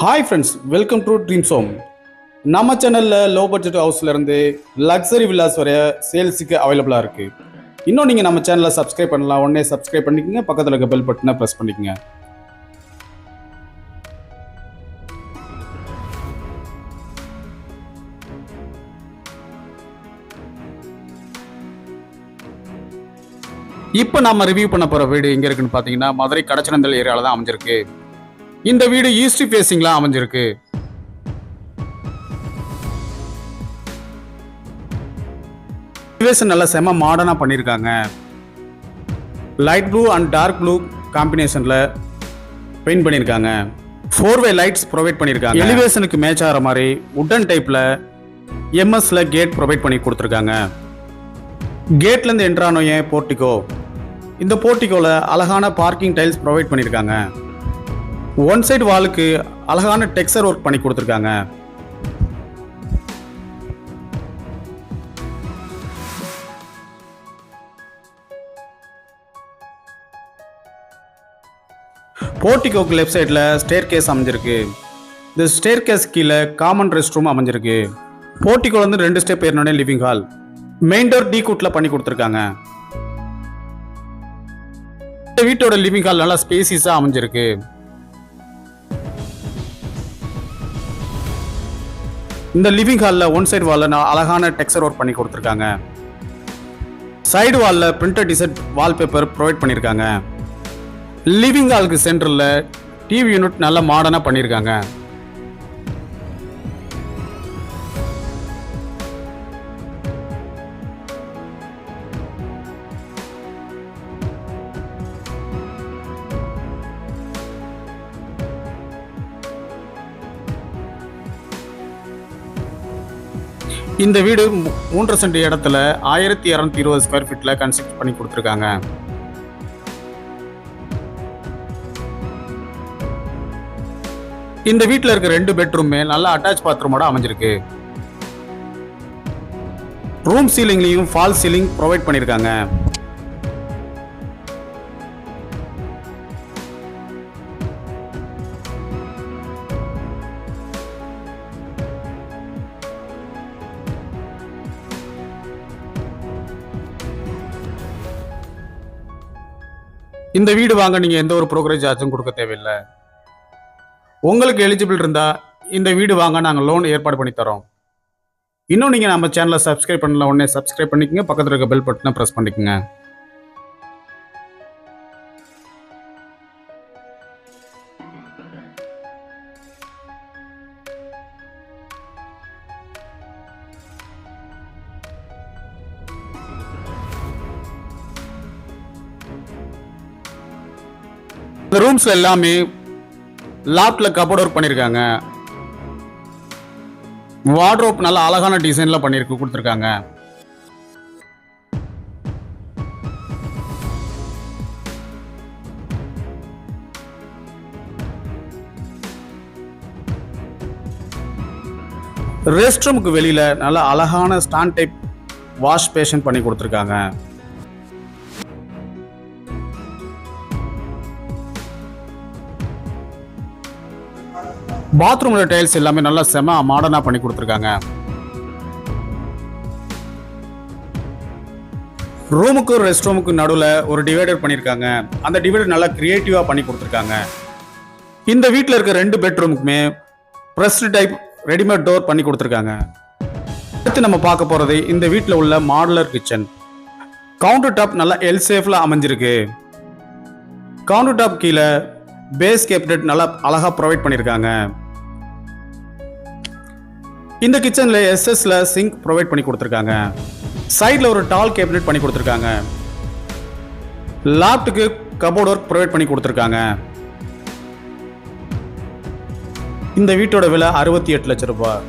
Hi friends welcome to Dreams Home நம்ம சேனலில் low budget ஹவுஸ்லேருந்து லக்ஸரி வில்லாஸ் வரைய சேல்ஸுக்கு அவைலபிளாக இருக்குது இன்னும் நீங்கள் நம்ம சேனலை சப்ஸ்கிரைப் பண்ணலாம் உடனே சப்ஸ்கிரைப் பண்ணிக்கங்க பக்கத்தில் இருக்க பெல் பட்டனை ப்ரெஸ் பண்ணிக்கங்க. இப்போ நம்ம ரிவ்யூ பண்ண போகிற வீடு எங்கே இருக்குன்னு பார்த்தீங்கன்னா மதுரை கடச்சனந்தல் ஏரியாவில் தான் அமைஞ்சிருக்கு. இந்த வீடு ஈஸ்ட் ஃபேஸிங்ல அமைஞ்சிருக்கு. நல்லா செம மாடர்னா பண்ணியிருக்காங்க light blue and dark blue காம்பினேஷன்ல பெயிண்ட் பண்ணியிருக்காங்க ஃபோர் வே லைட்ஸ் ப்ரொவைட் பண்ணியிருக்காங்க எலிவேஷனுக்கு மேட்ச் ஆகிற மாதிரி உட்டன் டைப்ல எம்எஸ்ல கேட் ப்ரொவைட் பண்ணி கொடுத்துருக்காங்க. கேட்லேருந்து என்ட்ரானோ ஏன் போர்ட்டிகோ? இந்த போர்ட்டிகோல அழகான பார்க்கிங் டைல்ஸ் ப்ரொவைட் பண்ணியிருக்காங்க ஒன் சைடு வாலுக்கு அழகான டெக்ஸர் ஒர்க் பண்ணி கொடுத்துருக்காங்க. போர்ட்டிகோக்கு லெஃப்ட் சைடில் ஸ்டேர் கேஸ் அமைஞ்சிருக்கு. இந்த ஸ்டேர் கேஸ் கீழே காமன் ரெஸ்ட் ரூம் அமைஞ்சிருக்கு. போர்ட்டிகோல வந்து ரெண்டு ஸ்டெப் ஏறினோடனே லிவிங் ஹால் மெயின் டோர் டீ கூட்டில் பண்ணி கொடுத்துருக்காங்க. இந்த வீட்டோட லிவிங் ஹால் நல்லா ஸ்பேசிஸாக அமைஞ்சிருக்கு. இந்த லிவிங் ஹாலில் ஒன் சைடு வாலில் அழகான டெக்ஸர் ஒர்க் பண்ணி கொடுத்துருக்காங்க. சைடு வாலில் பிரிண்டட் டிசைட் வால்பேப்பர் ப்ரொவைட் பண்ணியிருக்காங்க லிவிங் ஹாலுக்கு சென்டரில் டிவி யூனிட் நல்ல மாடர்னாக பண்ணியிருக்காங்க இந்த வீடு மூன்று மூன்றரை சென்ட் இடத்துல ஆயிரத்தி இரநூத்தி இருபது ஸ்கொயர் ஃபீட்டில் கன்ஸ்ட்ரக்ட் பண்ணி கொடுத்துருக்காங்க. இந்த வீட்டில் இருக்க ரெண்டு பெட்ரூமே நல்ல அட்டாச் பாத்ரூமோட அமைஞ்சிருக்கு. ரூம் சீலிங்லையும் ஃபால் சீலிங் ப்ரொவைட் பண்ணியிருக்காங்க இந்த வீடு வாங்க நீங்கள் எந்த ஒரு ப்ரோக்கரேஜ் சார்ஜும் கொடுக்க தேவையில்லை. உங்களுக்கு எலிஜிபிள் இருந்தால் இந்த வீடு வாங்க நாங்கள் லோன் ஏற்பாடு பண்ணி தரோம். இன்னும் நீங்கள் நம்ம சேனலை சப்ஸ்கிரைப் பண்ணல உடனே சப்ஸ்கிரைப் பண்ணிக்கோங்க. பக்கத்தில் இருக்க பெல் பட்டனை ப்ரெஸ் பண்ணிக்கோங்க. இந்த ரூம்ஸ்ல எல்லாமே லாப்ட்ல கபோர்ட் ஒர்க் பண்ணியிருக்காங்க வார்ட்ரோப் நல்ல அழகான டிசைன்ல பண்ணியிருக்கு கொடுத்துருக்காங்க. ரெஸ்ட் ரூமுக்கு வெளியில நல்ல அழகான ஸ்டாண்ட் டைப் வாஷ் பேஷன் பண்ணி கொடுத்துருக்காங்க. பாத்ரூமில் டைல்ஸ் எல்லாமே நல்லா செம மாடர்னாக பண்ணி கொடுத்துருக்காங்க. ரூமுக்கும் ரெஸ்ட் ரூமுக்கும் நடுவில் ஒரு டிவைடர் பண்ணியிருக்காங்க அந்த டிவைடர் நல்லா க்ரியேட்டிவாக பண்ணி கொடுத்துருக்காங்க. இந்த வீட்டில் இருக்க ரெண்டு பெட்ரூமுக்குமே ப்ரெஸ்ட் டைப் ரெடிமேட் டோர் பண்ணி கொடுத்துருக்காங்க. அடுத்து நம்ம பார்க்க போகிறது இந்த வீட்டில் உள்ள மாடுலர் கிச்சன் கவுண்டர் டாப் நல்லா எல் சேஃபில் அமைஞ்சிருக்கு. கவுண்டர் டாப் கீழே பேஸ் கேபினட் நல்லா அழகாக ப்ரொவைட் பண்ணியிருக்காங்க இந்த கிச்சனில் எஸ்எஸ்ல சிங்க் ப்ரொவைட் பண்ணி கொடுத்துருக்காங்க. சைடில் ஒரு டால் கேபினட் பண்ணி கொடுத்துருக்காங்க. லாப்டுக்கு கபோர்ட் ஒர்க் ப்ரொவைட் பண்ணி கொடுத்துருக்காங்க. இந்த வீட்டோட விலை அறுபத்தி எட்டு லட்சம் ரூபாய்.